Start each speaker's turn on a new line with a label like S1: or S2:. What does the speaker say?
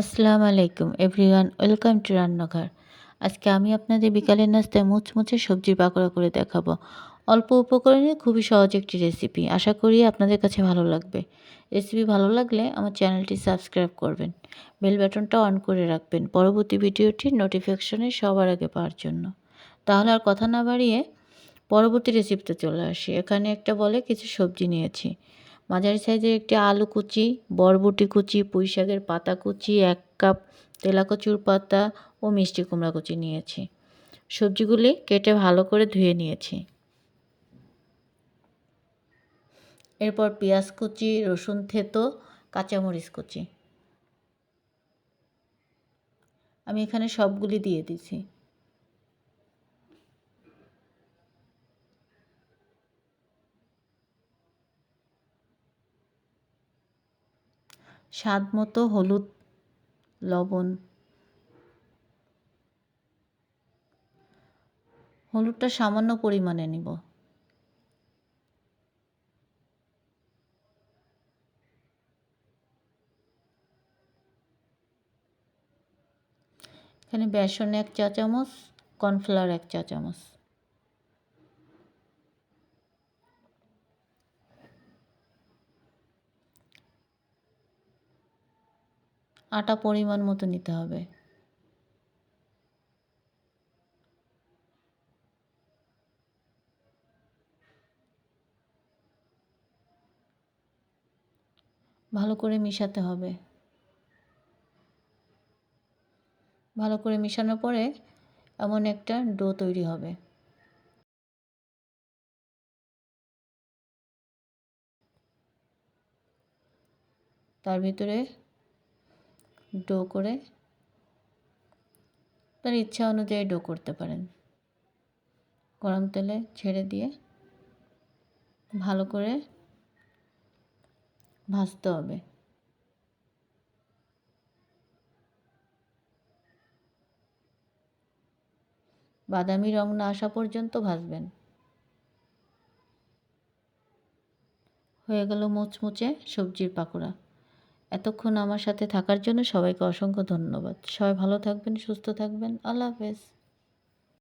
S1: আসসালামু আলাইকুম everyone, welcome to রান্নাঘর। আজকে আমি আপনাদের বিকালের নাস্তায় মুচমুচে সবজির পাকোড়া করে দেখাবো। অল্প উপকরণে খুবই সহজ একটি রেসিপি, আশা করি আপনাদের কাছে ভালো লাগবে। রেসিপি ভালো লাগলে আমার চ্যানেলটি সাবস্ক্রাইব করবেন, বেল বাটনটা অন করে রাখবেন পরবর্তী ভিডিওটির নোটিফিকেশনে সবার আগে পাওয়ার জন্য। তাহলে আর কথা না বাড়িয়ে পরবর্তী রেসিপিতে চলে আসি। এখানে একটা বলে কিছু সবজি নিয়েছি। মাঝারি সাইজের একটি আলু কুচি, বরবটি কুচি, পুঁই শাকের পাতা কুচি, এক কাপ তেলাকচুর পাতা ও মিষ্টি কুমড়া কুচি নিয়েছি। সবজিগুলি কেটে ভালো করে ধুয়ে নিয়েছি। এরপর পেঁয়াজ কুচি, রসুন থেতো, কাঁচামরিচ কুচি। আমি এখানে সবগুলি দিয়ে দিছি স্বাদ মতো হলুদ, লবণ। হলুদটা সামান্য পরিমাণে নিব। এখানে বেসন এক চা চামচ কর্নফ্লাওয়ার এক চা চামচ আটা পরিমাণ মতো নিতে হবে। ভালো করে মিশাতে হবে। ভালো করে মিশানোর পরে এমন একটা ডো তৈরি হবে। তার ভিতরে ডো করে তার ইচ্ছা অনুযায়ী ডো করতে পারেন। গরম তেলে ছেড়ে দিয়ে ভালো করে ভাজতে হবে। বাদামি রং না আসা পর্যন্ত ভাজবেন। হয়ে গেল মুচমুচে সবজির পাকোড়া। এতক্ষণ আমার সাথে থাকার জন্য সবাইকে অসংখ্য ধন্যবাদ। সবাই ভালো থাকবেন, সুস্থ থাকবেন। আল্লাহ হাফেজ।